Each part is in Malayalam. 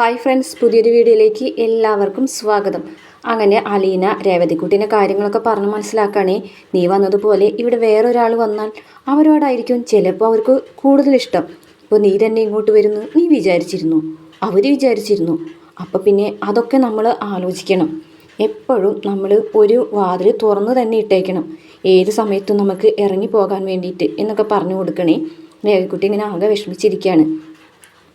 ഹായ് ഫ്രണ്ട്സ് പുതിയൊരു വീഡിയോയിലേക്ക് എല്ലാവർക്കും സ്വാഗതം. അങ്ങനെ അലീന രേവതിക്കുട്ടീന്റെ കാര്യങ്ങളൊക്കെ പറഞ്ഞ് മനസ്സിലാക്കണേ. നീ വന്നതുപോലെ ഇവിടെ വേറൊരാൾ വന്നാൽ അവരോടായിരിക്കും ചിലപ്പോൾ അവർക്ക് കൂടുതൽ ഇഷ്ടം. ഇപ്പോൾ നീ തന്നെ ഇങ്ങോട്ട് വരുന്നു നീ വിചാരിച്ചിരുന്നു. അവർ വിചാരിച്ചിരുന്നു. അപ്പോൾ പിന്നെ അതൊക്കെ നമ്മൾ ആലോചിക്കണം. എപ്പോഴും നമ്മൾ ഒരു വാതിൽ തുറന്ന് തന്നെ ഇട്ടേക്കണം. ഏത് സമയത്തും നമുക്ക് ഇറങ്ങി പോകാൻ വേണ്ടിയിട്ട് എന്നൊക്കെ പറഞ്ഞു കൊടുക്കണേ. രേവതിക്കുട്ടി ഇങ്ങനെ ആകെ വിഷമിച്ചിരിക്കുകയാണ്.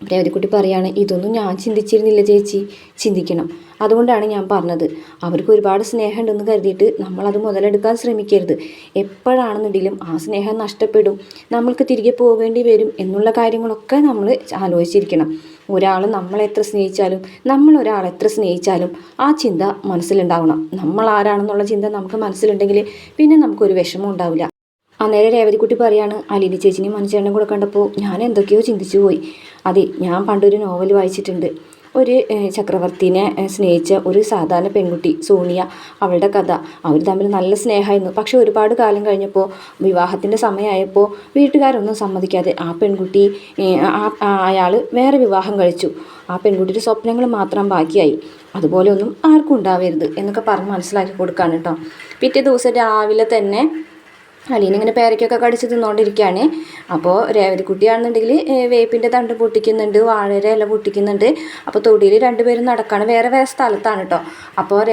രേവതിക്കുട്ടി പറയാണ് ഇതൊന്നും ഞാൻ ചിന്തിച്ചിരുന്നില്ല ചേച്ചി. ചിന്തിക്കണം. അതുകൊണ്ടാണ് ഞാൻ പറഞ്ഞത്. അവർക്ക് ഒരുപാട് സ്നേഹമുണ്ടെന്ന് കരുതിയിട്ട് നമ്മളത് മുതലെടുക്കാൻ ശ്രമിക്കരുത്. എപ്പോഴാണെന്നുണ്ടെങ്കിലും ആ സ്നേഹം നഷ്ടപ്പെടും. നമ്മൾക്ക് തിരികെ പോകേണ്ടി വരും എന്നുള്ള കാര്യങ്ങളൊക്കെ നമ്മൾ ആലോചിച്ചിരിക്കണം. ഒരാൾ നമ്മളെത്ര സ്നേഹിച്ചാലും നമ്മൾ ഒരാളെ എത്ര സ്നേഹിച്ചാലും ആ ചിന്ത മനസ്സിലുണ്ടാവണം. നമ്മൾ ആരാണെന്നുള്ള ചിന്ത നമുക്ക് മനസ്സിലുണ്ടെങ്കിൽ പിന്നെ നമുക്കൊരു വിഷമം ഉണ്ടാവില്ല. അന്നേരം രേവതിക്കുട്ടി പറയാണ് അലിനി ചേച്ചിനെയും മനുഷ്യനും കൂടെ കണ്ടപ്പോൾ ഞാൻ എന്തൊക്കെയോ ചിന്തിച്ചു പോയി. അതെ ഞാൻ പണ്ടൊരു നോവൽ വായിച്ചിട്ടുണ്ട്. ഒരു ചക്രവർത്തിനെ സ്നേഹിച്ച ഒരു സാധാരണ പെൺകുട്ടി സോണിയ അവളുടെ കഥ. അവർ തമ്മിൽ നല്ല സ്നേഹമായിരുന്നു. പക്ഷെ ഒരുപാട് കാലം കഴിഞ്ഞപ്പോൾ വിവാഹത്തിന്റെ സമയമായപ്പോൾ വീട്ടുകാരൊന്നും സമ്മതിക്കാതെ ആ പെൺകുട്ടി അയാൾ വേറെ വിവാഹം കഴിച്ചു. ആ പെൺകുട്ടിയുടെ സ്വപ്നങ്ങൾ മാത്രം ബാക്കിയായി. അതുപോലെ ഒന്നും ആർക്കും ഉണ്ടാവരുത് എന്നൊക്കെ പറഞ്ഞ് മനസ്സിലാക്കി കൊടുക്കാണ് കേട്ടോ. പിറ്റേ ദിവസം രാവിലെ തന്നെ അലീന ഇങ്ങനെ പേരയ്ക്കൊക്കെ കടിച്ച് തിന്നുകൊണ്ടിരിക്കുകയാണ് അപ്പോൾ രേവതിക്കുട്ടിയാണെന്നുണ്ടെങ്കിൽ വേപ്പിന്റെ തണ്ട് പൊട്ടിക്കുന്നുണ്ട് വാഴയുടെ ഇല പൊട്ടിക്കുന്നുണ്ട്. അപ്പോൾ തൊടിയിൽ രണ്ടുപേരും നടക്കുകയാണ് വേറെ വേറെ സ്ഥലത്താണ് കേട്ടോ അപ്പോൾ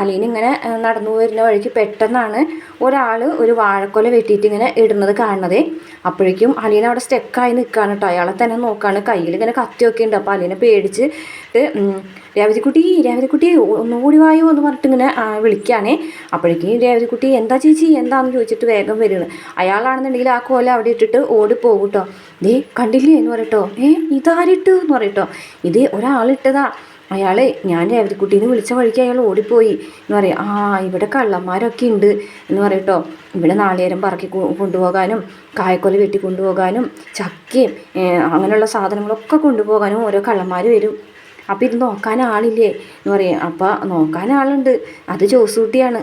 അലീനിങ്ങനെ നടന്നു വരുന്ന വഴിക്ക് പെട്ടെന്നാണ് ഒരാൾ ഒരു വാഴക്കൊല വെട്ടിയിട്ട് ഇങ്ങനെ ഇടുന്നത് കാണുന്നത്. അപ്പോഴേക്കും അലീന അവിടെ സ്റ്റെക്കായി നിൽക്കുകയാണ് കേട്ടോ അയാളെ തന്നെ നോക്കുകയാണ് കയ്യിൽ ഇങ്ങനെ കത്തിയൊക്കെ ഉണ്ട്. അപ്പോൾ അലീനെ പേടിച്ച് രേവതിക്കുട്ടി രേവതിക്കുട്ടി ഒന്നുകൂടി വായോ എന്ന് പറഞ്ഞിട്ട് ഇങ്ങനെ വിളിക്കുകയാണേ അപ്പോഴേക്കും രേവതിക്കുട്ടി എന്താ ചേച്ചി? എന്താണെന്ന് ചോദിച്ചിട്ട് വേഗം വരുന്നത് അയാളാണെന്നുണ്ടെങ്കിൽ ആ കോല അവിടെ ഇട്ടിട്ട് ഓടി പോകും കേട്ടോ ദേ കണ്ടില്ലേ? എന്ന് പറയട്ടോ ഏ ഇതാരിട്ടു? എന്ന് പറയട്ടോ ഇത് ഒരാളിട്ടതാ. അയാളെ ഞാൻ രേവതിക്കുട്ടീന്ന് വിളിച്ച വഴിക്ക് അയാൾ ഓടിപ്പോയി. എന്ന് പറയും. ആ ഇവിടെ കള്ളന്മാരൊക്കെ ഉണ്ട് എന്ന് പറയട്ടോ ഇവിടെ നാളികേരം പറക്കി കൊണ്ടുപോകാനും കായക്കൊല വെട്ടി കൊണ്ടുപോകാനും ചക്കയും അങ്ങനെയുള്ള സാധനങ്ങളൊക്കെ കൊണ്ടുപോകാനും ഓരോ കള്ളന്മാർ വരും. അപ്പം ഇത് നോക്കാൻ ആളില്ലേ? എന്ന് പറയും. അപ്പോൾ നോക്കാൻ ആളുണ്ട്. അത് ജോസൂട്ടിയാണ്.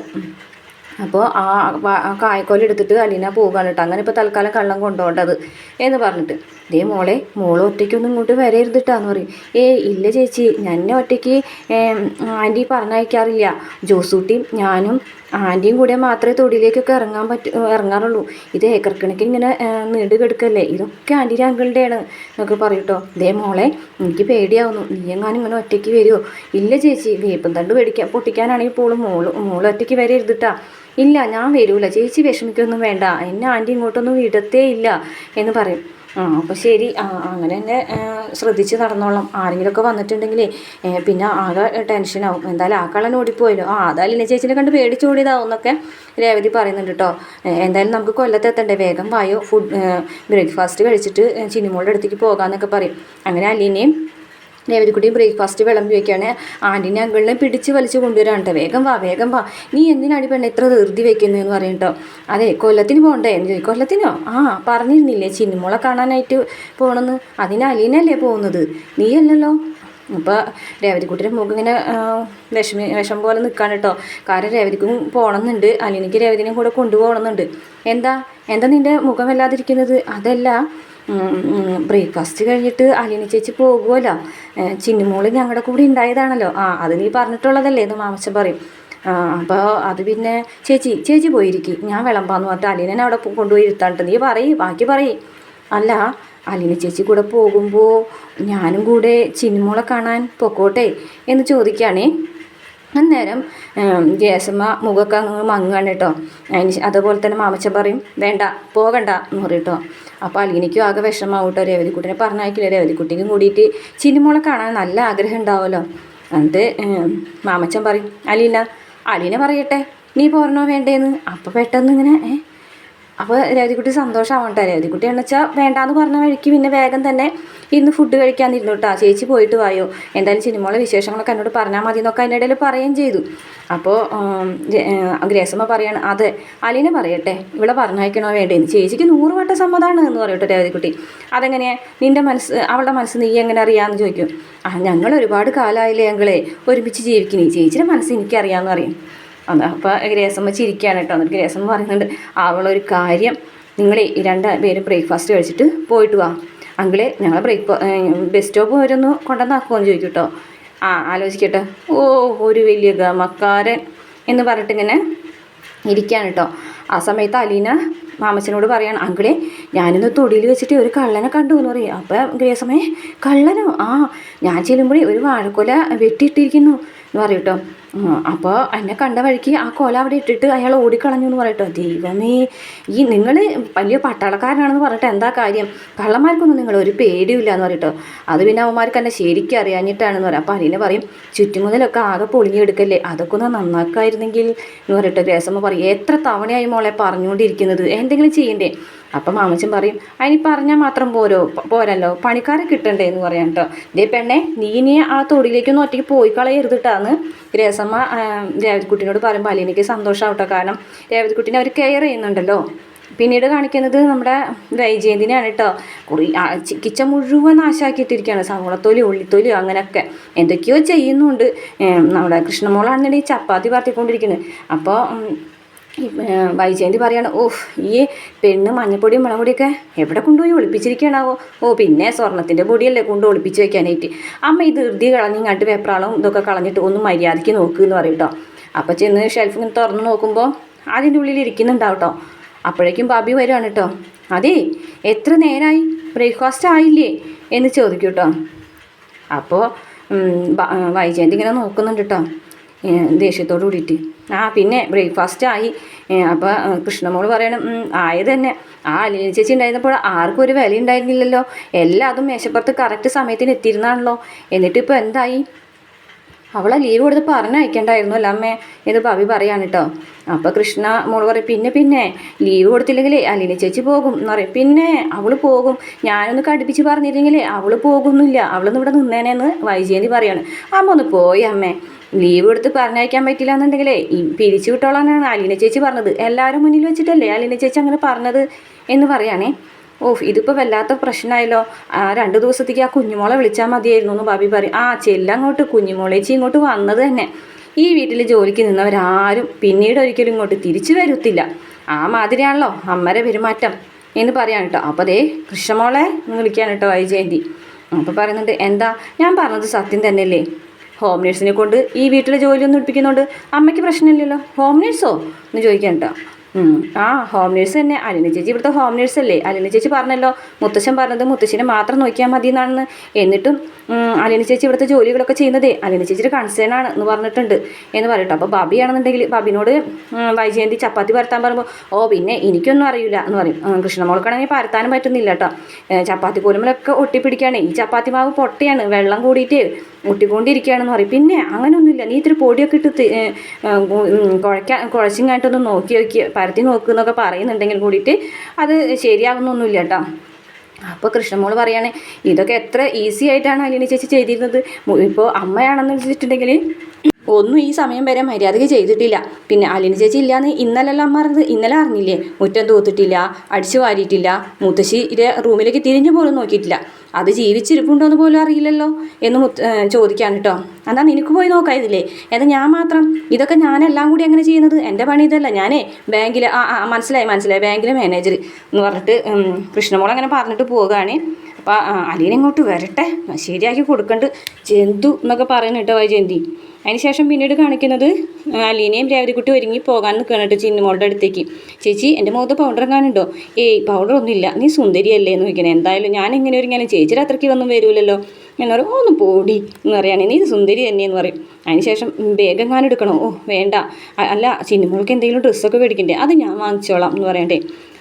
അപ്പോൾ ആ കായക്കോല എടുത്തിട്ട് അലീന പോവുകയാണ് കേട്ടോ അങ്ങനെ ഇപ്പോൾ തൽക്കാലം കള്ളം കൊണ്ടുപോകേണ്ടത് എന്ന് പറഞ്ഞിട്ട്. ദേ മോളെ മോളെ ഒറ്റയ്ക്കൊന്നും ഇങ്ങോട്ട് വരരുത് കേട്ടാന്ന് പറയും. ഏ ഇല്ല ചേച്ചി. ഞാൻ ഒറ്റയ്ക്ക് ആന്റി പറഞ്ഞയക്കാറില്ല. ജോസൂട്ടിയും ഞാനും ആന്റിയും കൂടെ മാത്രമേ തൊടിയിലേക്കൊക്കെ ഇറങ്ങാൻ പറ്റ ഇറങ്ങാറുള്ളൂ. ഇത് ഏക്കർ കണക്കിന് ഇങ്ങനെ നീണ്ടു കിടക്കല്ലേ ഇതൊക്കെ ആന്റിയുടെ അങ്കിളുടെയാണ് എന്നൊക്കെ പറയൂട്ടോ ദേ മോളെ എനിക്ക് പേടിയാവുന്നു. നീ എങ്ങാനും ഇങ്ങനെ ഒറ്റയ്ക്ക് വരുമോ ഇല്ല ചേച്ചി വേപ്പം തണ്ട് പേടിക്കാൻ പൊട്ടിക്കാനാണെങ്കിൽ പോളും മോൾ മോൾ ഒറ്റയ്ക്ക് വരരുതിട്ടാ. ഇല്ല ഞാൻ വരൂല. ചേച്ചി വിഷമിക്കൊന്നും വേണ്ട. എന്നെ ആന്റി ഇങ്ങോട്ടൊന്നും വിടത്തേ ഇല്ല എന്ന് പറയും. ആ അപ്പോൾ ശരി. അങ്ങനെ തന്നെ ശ്രദ്ധിച്ച് നടന്നോളാം. ആരെങ്കിലുമൊക്കെ വന്നിട്ടുണ്ടെങ്കിലേ പിന്നെ ആകെ ടെൻഷനാവും. എന്തായാലും ആ കള്ളൻ ഓടിപ്പോയല്ലോ. ആ അതായാലും ചേച്ചിനെ കണ്ട് പേടിച്ചോടിയതാവും എന്നൊക്കെ രേവതി പറയുന്നുണ്ട് കേട്ടോ എന്തായാലും നമുക്ക് കൊല്ലത്തെത്തണ്ടേ വേഗം വായോ. ഫുഡ് ബ്രേക്ക്ഫാസ്റ്റ് കഴിച്ചിട്ട് ചിനിമോളുടെ അടുത്തേക്ക് പോകാമെന്നൊക്കെ പറയും. അങ്ങനെ അലീനയും രേവതിക്കുട്ടിയും ബ്രേക്ക്ഫാസ്റ്റ് വിളമ്പി വെക്കുകയാണ് ആന്റിനെ അങ്കിളിനെ പിടിച്ച് വലിച്ച് കൊണ്ടുവരാൻ കേട്ടോ വേഗം വാ വേഗം വാ. നീ എന്തിനാടി പെണ്ണെ ഇത്ര ധൃതി വെക്കുന്നതെന്ന് പറയും കേട്ടോ അതെ കൊല്ലത്തിന് പോകണ്ടേ എന്ന് ചോദിക്കും. കൊല്ലത്തിനോ? ആ പറഞ്ഞിരുന്നില്ലേ. ചിന്നിമോളെ കാണാനായിട്ട് പോകണമെന്ന് അതിന് അലീനല്ലേ പോകുന്നത്? നീയല്ലല്ലോ? അപ്പോൾ രേവതിക്കുട്ടിയുടെ മുഖം ഇങ്ങനെ വിഷമി വിഷം പോലെ നിൽക്കാണ് കേട്ടോ കാരണം രേവതിക്കും പോകണമെന്നുണ്ട് അലീനയ്ക്ക് രേവതിനെയും കൂടെ കൊണ്ടുപോകണമെന്നുണ്ട്. എന്താ? എന്താ നിന്റെ മുഖം വല്ലാതിരിക്കുന്നത്? അതല്ല ബ്രേക്ക്ഫാസ്റ്റ് കഴിഞ്ഞിട്ട് അലീന ചേച്ചി പോകുമല്ലോ ചിന്നുമോൾ ഞങ്ങളുടെ കൂടെ ഉണ്ടായതാണല്ലോ ആ അത് നീ പറഞ്ഞിട്ടുള്ളതല്ലേ എന്ന് മാമച്ചൻ പറയും. അപ്പോൾ അത് പിന്നെ ചേച്ചി ചേച്ചി പോയിരിക്കും. ഞാൻ വിളമ്പാന്ന് പറഞ്ഞിട്ട് അലീനെ അവിടെ കൊണ്ടുപോയി ഇരുത്താണ്ട് നീ പറയും ബാക്കി പറയും. അല്ല അലീന ചേച്ചി കൂടെ പോകുമ്പോൾ ഞാനും കൂടെ ചിന്നുമോളെ കാണാൻ പൊക്കോട്ടെ എന്ന് ചോദിക്കുകയാണേ അന്നേരം ജേസമ്മ മുഖമൊക്കെ മങ്ങാണ് കേട്ടോ അതിന് അതുപോലെ തന്നെ മാമച്ചൻ പറയും വേണ്ട പോകണ്ട എന്ന് പറയും അപ്പോൾ അലിനിക്കും ആകെ വിഷമാവും കേട്ടോ രേവതിക്കുട്ടിനെ. പറഞ്ഞയക്കില്ല രേവതിക്കുട്ടിക്കും കൂടിയിട്ട് ചിനിമോളെ കാണാൻ നല്ല ആഗ്രഹം ഉണ്ടാവുമല്ലോ എന്നിട്ട് മാമച്ചൻ പറയും അലീന അലീന പറയട്ടെ നീ പോരണോ വേണ്ടേന്ന്? അപ്പോൾ പെട്ടെന്ന് ഇങ്ങനെ ഏ അപ്പോൾ രേവതിക്കുട്ടി സന്തോഷമാവട്ടെ രാജിക്കുട്ടി എന്ന് വെച്ചാൽ വേണ്ടാന്ന് പറഞ്ഞ വഴിക്ക് പിന്നെ വേഗം തന്നെ ഇന്ന് ഫുഡ് കഴിക്കാനിരുന്നു കേട്ടോ ചേച്ചി പോയിട്ട് വായോ. എന്തായാലും സിനിമകളെ വിശേഷങ്ങളൊക്കെ എന്നോട് പറഞ്ഞാൽ മതി എന്നൊക്കെ അതിന്റെ ഇടയിൽ പറയുകയും ചെയ്തു. അപ്പോൾ ഗ്രേസമ്മ പറയാണ് അതെ അലീനെ പറയട്ടെ. ഇവിടെ പറഞ്ഞയക്കണോ വേണ്ടേന്ന് ചേച്ചിക്ക് നൂറ് വട്ട സമ്മതമാണ് എന്ന് പറയട്ടെ രാജിക്കുട്ടി അതെങ്ങനെയാണ് നിന്റെ മനസ്സ് അവളുടെ മനസ്സ് നീ എങ്ങനെ അറിയാമെന്ന് ചോദിക്കും. ആ ഞങ്ങൾ ഒരുപാട് കാലമായില്ലേ ഞങ്ങളെ ഒരുമിച്ച് ജീവിക്കുന്നേ ചേച്ചിയുടെ മനസ്സ് എനിക്കറിയാമെന്ന് പറയും. അന്ന് അപ്പോൾ ഗ്രേസമ്മ ചിരിക്കുകയാണ് കേട്ടോ. എന്നിട്ട് ഗ്രേസമ്മ പറയുന്നുണ്ട് അവളൊരു കാര്യം. നിങ്ങളെ ഈ രണ്ട് പേര് ബ്രേക്ക്ഫാസ്റ്റ് കഴിച്ചിട്ട് പോയിട്ട് വാ. അങ്കിളെ ഞങ്ങൾ ബ്രേക്ക് ബസ് സ്റ്റോപ്പ് വരെ ഒന്ന് കൊണ്ടുവന്നാക്കുമോ എന്ന് ചോദിക്കും കേട്ടോ ആ ആലോചിക്കട്ടെ. ഓ ഒരു വലിയ ഗമക്കാരൻ എന്ന് പറഞ്ഞിട്ട് ഇങ്ങനെ ഇരിക്കുകയാണ് കേട്ടോ ആ സമയത്ത് അലീന മാമച്ചനോട് പറയാണ് അങ്കിളെ ഞാനിന്ന് തൊടിയിൽ വെച്ചിട്ട് ഒരു കള്ളനെ കണ്ടു എന്ന് പറയും. അപ്പം ഗ്രേസമേ കള്ളനോ? ആ ഞാൻ ചെല്ലുമ്പോഴേ ഒരു വാഴക്കൊല വെട്ടിയിട്ടിരിക്കുന്നു. എന്ന് പറയും അപ്പോൾ എന്നെ കണ്ട വഴിക്ക് ആ കൊല അവിടെ ഇട്ടിട്ട് അയാൾ ഓടിക്കളഞ്ഞു എന്ന് പറയട്ടോ. ദൈവമേ ഈ നിങ്ങൾ വലിയ പട്ടാളക്കാരനാണെന്ന് പറഞ്ഞിട്ട് എന്താ കാര്യം? കള്ളന്മാർക്കൊന്നും നിങ്ങൾ ഒരു പേടിയില്ല എന്ന് പറയട്ടോ. അത് പിന്നെ അവന്മാർക്ക് എന്നെ ശരിക്കും അറിയാഞ്ഞിട്ടാണെന്ന് പറയാം. അപ്പോൾ അലീനെ പറയും ചുറ്റുമുതലൊക്കെ ആകെ പൊളിഞ്ഞെടുക്കല്ലേ? അതൊക്കെ ഒന്ന് നന്നാക്കായിരുന്നെങ്കിൽ എന്ന് പറയട്ടോ. ഗ്രേസമ്മ പറയും എത്ര തവണയായി മോളെ പറഞ്ഞുകൊണ്ടിരിക്കുന്നത്? എന്തെങ്കിലും ചെയ്യണ്ടേ? അപ്പം മാമച്ചൻ പറയും അതിന് പറഞ്ഞാൽ മാത്രം പോരോ? പോരല്ലോ? പണിക്കാരെ കിട്ടണ്ടേ? എന്ന് പറയാം കേട്ടോ ഇതേ പെണ്ണെ നീ ആ തൊടിയിലേക്കൊന്നും ഒറ്റയ്ക്ക് പോയി കളയരുതിട്ടാന്ന് രേസമ്മ രേവതിക്കുട്ടിനോട് പറയുമ്പോൾ അലീനയ്ക്ക് സന്തോഷമാവട്ടോ കാരണം രേവതിക്കുട്ടിനെ അവർ കെയർ ചെയ്യുന്നുണ്ടല്ലോ. പിന്നീട് കാണിക്കുന്നത് നമ്മുടെ വൈജയന്തിനെയാണ് കേട്ടോ കുറി ചിക്കിച്ച മുഴുവൻ നാശാക്കിയിട്ടിരിക്കുകയാണ്. സവോളത്തോലി ഉള്ളിത്തോലി അങ്ങനെയൊക്കെ എന്തൊക്കെയോ ചെയ്യുന്നുണ്ട്. നമ്മുടെ കൃഷ്ണമോളാണെന്നുണ്ടെങ്കിൽ ചപ്പാത്തി പറത്തിക്കൊണ്ടിരിക്കുന്നത് അപ്പോൾ വൈജയന്തി പറയാണ് ഓ ഈ പെണ്ണ് മഞ്ഞപ്പൊടിയും മുളകുപൊടിയൊക്കെ എവിടെ കൊണ്ടുപോയി ഒളിപ്പിച്ചിരിക്കണാവോ? ഓ പിന്നെ സ്വർണത്തിന്റെ പൊടിയല്ലേ കൊണ്ട് ഒളിപ്പിച്ച് വെക്കാനായിട്ട്. അമ്മ ഈ ധൃതി കളഞ്ഞ് ഇങ്ങോട്ട് പേപ്പറാളും ഇതൊക്കെ കളഞ്ഞിട്ട് ഒന്ന് മര്യാദയ്ക്ക് നോക്കുക എന്ന് പറയും കേട്ടോ അപ്പോൾ ചെന്ന് ഷെൽഫ് ഇങ്ങനെ തുറന്ന് നോക്കുമ്പോൾ അതിന്റെ ഉള്ളിൽ ഇരിക്കുന്നുണ്ടാവും കേട്ടോ അപ്പോഴേക്കും ബാബി വരുവാണ് കേട്ടോ അതേ എത്ര നേരമായി ബ്രേക്ക്ഫാസ്റ്റ് ആയില്ലേ? എന്ന് ചോദിക്കും കേട്ടോ അപ്പോൾ വൈജയന്തി ഇങ്ങനെ നോക്കുന്നുണ്ട് കേട്ടോ ദേഷ്യത്തോട് കൂടിയിട്ട് ആ പിന്നെ ബ്രേക്ക്ഫാസ്റ്റ് ആയി. അപ്പോൾ കൃഷ്ണമോൾ പറയണം ആയത് തന്നെ. ആ അലീന ചേച്ചി ഉണ്ടായിരുന്നപ്പോൾ ആർക്കും ഒരു വില ഉണ്ടായിരുന്നില്ലല്ലോ എല്ലാം അതും മേശപ്പുറത്ത് കറക്റ്റ് സമയത്തിന് എത്തിയിരുന്നാണല്ലോ. എന്നിട്ടിപ്പോൾ എന്തായി? അവളെ ലീവ് കൊടുത്ത് പറഞ്ഞയക്കണ്ടായിരുന്നു. അല്ല അമ്മേ ഇത് ഭവി പറയാണ് കേട്ടോ അപ്പോൾ കൃഷ്ണ മോൾ പറയും പിന്നെ പിന്നെ ലീവ് കൊടുത്തില്ലെങ്കിലേ അലീന ചേച്ചി പോകും. എന്ന് പറയും പിന്നെ അവൾ പോകും. ഞാനൊന്ന് കടുപ്പിച്ച് പറഞ്ഞിരുന്നെങ്കിലേ അവൾ പോകുന്നില്ല. അവളൊന്നും ഇവിടെ നിന്നേനെന്ന് വൈജയന്തി പറയാണ്. അമ്മ ഒന്ന് പോയി അമ്മേ. ലീവ് എടുത്ത് പറഞ്ഞയക്കാൻ പറ്റില്ല എന്നുണ്ടെങ്കിലേ പിരിച്ചു വിട്ടോളാനാണ് അലീന ചേച്ചി പറഞ്ഞത്. എല്ലാവരും മുന്നിൽ വെച്ചിട്ടല്ലേ അലീന ചേച്ചി അങ്ങനെ പറഞ്ഞത്? എന്ന് പറയാണേ. ഓഹ് ഇതിപ്പോൾ വല്ലാത്ത പ്രശ്നമായല്ലോ രണ്ട് ദിവസത്തേക്ക് ആ കുഞ്ഞുമോളെ വിളിച്ചാൽ മതിയായിരുന്നു എന്ന് ബാബി പറയും. ആ ചെല്ലങ്ങോട്ട് കുഞ്ഞുമോളേച്ചി ഇങ്ങോട്ട് വന്നത് തന്നെ. ഈ വീട്ടിൽ ജോലിക്ക് നിന്നവരാരും പിന്നീട് ഒരിക്കലും ഇങ്ങോട്ട് തിരിച്ചു വരുത്തില്ല. ആ മാതിരിയാണല്ലോ അമ്മരെ പെരുമാറ്റം എന്ന് പറയാൻ കേട്ടോ. അപ്പോൾ ദേ കൃഷ്ണമോളെ എന്ന് വിളിക്കാൻ കേട്ടോ വൈജയന്തി. അപ്പോൾ പറയുന്നുണ്ട് എന്താ ഞാൻ പറഞ്ഞത് സത്യം തന്നെയല്ലേ? ഹോം നേഴ്സിനെ കൊണ്ട് ഈ വീട്ടിലെ ജോലിയൊന്നും എടുപ്പിക്കുന്നതുകൊണ്ട് അമ്മയ്ക്ക് പ്രശ്നമില്ലല്ലോ? ഹോം നേഴ്സോ? എന്ന് ചോദിക്കാൻ കേട്ടോ. ആ ഹോം നേഴ്സ് തന്നെ. അലിന ചേച്ചി ഇവിടുത്തെ ഹോം നേഴ്സ് അല്ലേ? അലിന ചേച്ചി പറഞ്ഞല്ലോ മുത്തശ്ശൻ പറഞ്ഞത് മുത്തശ്ശിനെ മാത്രം നോക്കിയാൽ മതി എന്നാണെന്ന് എന്നിട്ടും അലിന ചേച്ചി ഇവിടുത്തെ ജോലികളൊക്കെ ചെയ്യുന്നതേ അലിന ചേച്ചിയുടെ കൺസേൺ ആണ് എന്ന് പറഞ്ഞിട്ടുണ്ട് എന്ന് പറയട്ടോ. അപ്പോൾ ബാബിയാണെന്നുണ്ടെങ്കിൽ ബാബിനോട് വൈജയന്തി ചപ്പാത്തി പരത്താൻ പറയുമ്പോൾ ഓ പിന്നെ എനിക്കൊന്നും അറിയില്ല എന്ന് പറയും. കൃഷ്ണമോൾക്കാണെങ്കിൽ പരത്താനും പറ്റുന്നില്ല കേട്ടോ ചപ്പാത്തി കോലുമലൊക്കെ ഒട്ടിപ്പിടിക്കുകയാണ്. ഈ ചപ്പാത്തി മാവ് പൊട്ടയാണ് വെള്ളം കൂടിയിട്ട് ഒട്ടിക്കൊണ്ടിരിക്കുകയാണെന്ന് പറയും. പിന്നെ അങ്ങനെയൊന്നുമില്ല നീ ഇത്തിരി പൊടിയൊക്കെ ഇട്ട് കുഴയ്ക്കാൻ കുഴച്ചിങ്ങായിട്ടൊന്ന് നോക്കി നോക്കി പരത്തി നോക്കുന്നൊക്കെ പറയുന്നുണ്ടെങ്കിൽ കൂടിയിട്ട് അത് ശരിയാകുന്നൊന്നുമില്ല കേട്ടോ അപ്പോൾ കൃഷ്ണമോൾ പറയാണ് ഇതൊക്കെ എത്ര ഈസി ആയിട്ടാണ് അലീന ചേച്ചി ചെയ്തിരുന്നത്. ഇപ്പോൾ അമ്മയാണെന്ന് വെച്ചിട്ടുണ്ടെങ്കിൽ ഒന്നും ഈ സമയം വരെ മര്യാദയ്ക്ക് ചെയ്തിട്ടില്ല. പിന്നെ അലിന ചേച്ചി ഇല്ലാന്ന് ഇന്നലെല്ലാം അമ്മ അറിഞ്ഞത് ഇന്നലെ അറിഞ്ഞില്ലേ? മുറ്റം തൂത്തിട്ടില്ല അടിച്ചു വാരിയിട്ടില്ല മുത്തശ്ശിയുടെ റൂമിലേക്ക് തിരിഞ്ഞു പോലും നോക്കിയിട്ടില്ല. അത് ജീവിച്ചിരിപ്പുണ്ടോ എന്ന് പോലും അറിയില്ലല്ലോ എന്ന് മുത്ത് ചോദിക്കാൻ കേട്ടോ. എന്നാൽ നിനക്ക് പോയി നോക്കായതില്ലേ എന്നാൽ ഞാൻ മാത്രം ഇതൊക്കെ ഞാനെല്ലാം കൂടി അങ്ങനെ ചെയ്യുന്നത്? എന്റെ പണി ഇതല്ല. ഞാനേ ബാങ്കിൽ ആ ആ മനസ്സിലായി മനസ്സിലായി. ബാങ്കിലെ മാനേജർ എന്ന് പറഞ്ഞിട്ട് കൃഷ്ണമോൾ അങ്ങനെ പറഞ്ഞിട്ട് പോവുകയാണ്. അപ്പോൾ അലീന ഇങ്ങോട്ട് വരട്ടെ. ശരിയാക്കി കൊടുക്കണ്ട്. ജന്തു എന്നൊക്കെ പറയുന്നുണ്ട് വൈജയന്തി അതിനുശേഷം പിന്നീട് കാണിക്കുന്നത് അലീനയും രേവതിക്കുട്ടി ഒരുങ്ങി പോകാൻ നിൽക്കണം കേട്ടോ ചിന്നുമോളുടെ അടുത്തേക്ക്. ചേച്ചി എന്റെ മുഖത്ത് പൗഡർ കാണുണ്ടോ ഏയ് പൗഡർ ഒന്നുമില്ല. നീ സുന്ദരിയല്ലേ എന്ന് ചോദിക്കണേ. എന്തായാലും ഞാൻ എങ്ങനെ ഒരുങ്ങാനും ചേച്ചി രാത്രിക്ക് വന്നും വരൂലല്ലോ. എന്ന് പറയും ഒന്ന് പോടി എന്ന് പറയുകയാണെങ്കിൽ നീ സുന്ദരി തന്നെയെന്ന് പറയും. അതിനുശേഷം വേഗം കാണെടുക്കണോ ഓ വേണ്ട. അല്ല ചിന്നുമോൾക്ക് എന്തെങ്കിലും ഡ്രസ്സൊക്കെ മേടിക്കണ്ടേ? അത് ഞാൻ വാങ്ങിച്ചോളാം എന്ന് പറയണ്ടേ.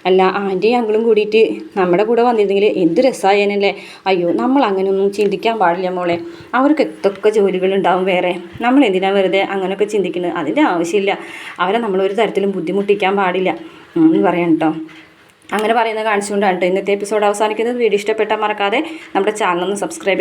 അല്ല ആന്റി അങ്കിളും കൂടിയിട്ട് നമ്മുടെ കൂടെ വന്നിരുന്നെങ്കിൽ എന്ത് രസമായേനല്ലേ അയ്യോ നമ്മൾ അങ്ങനെയൊന്നും ചിന്തിക്കാൻ പാടില്ല മോളെ. അവർക്ക് എത്തൊക്കെ ജോലികളുണ്ടാവും വേറെ? നമ്മൾ എന്തിനാണ് വെറുതെ അങ്ങനെയൊക്കെ ചിന്തിക്കുന്നത്? അതിന്റെ ആവശ്യമില്ല. അവരെ നമ്മൾ ഒരു തരത്തിലും ബുദ്ധിമുട്ടിക്കാൻ പാടില്ല. എന്ന് പറയാം കേട്ടോ അങ്ങനെ പറയുന്നത് കാണിച്ചുകൊണ്ടാണ് കേട്ടോ ഇന്നത്തെ എപ്പിസോഡ് അവസാനിക്കുന്നത്. വീഡിയോ ഇഷ്ടപ്പെട്ടാൽ മറക്കാതെ നമ്മുടെ ചാനൽ ഒന്ന് സബ്സ്ക്രൈബ്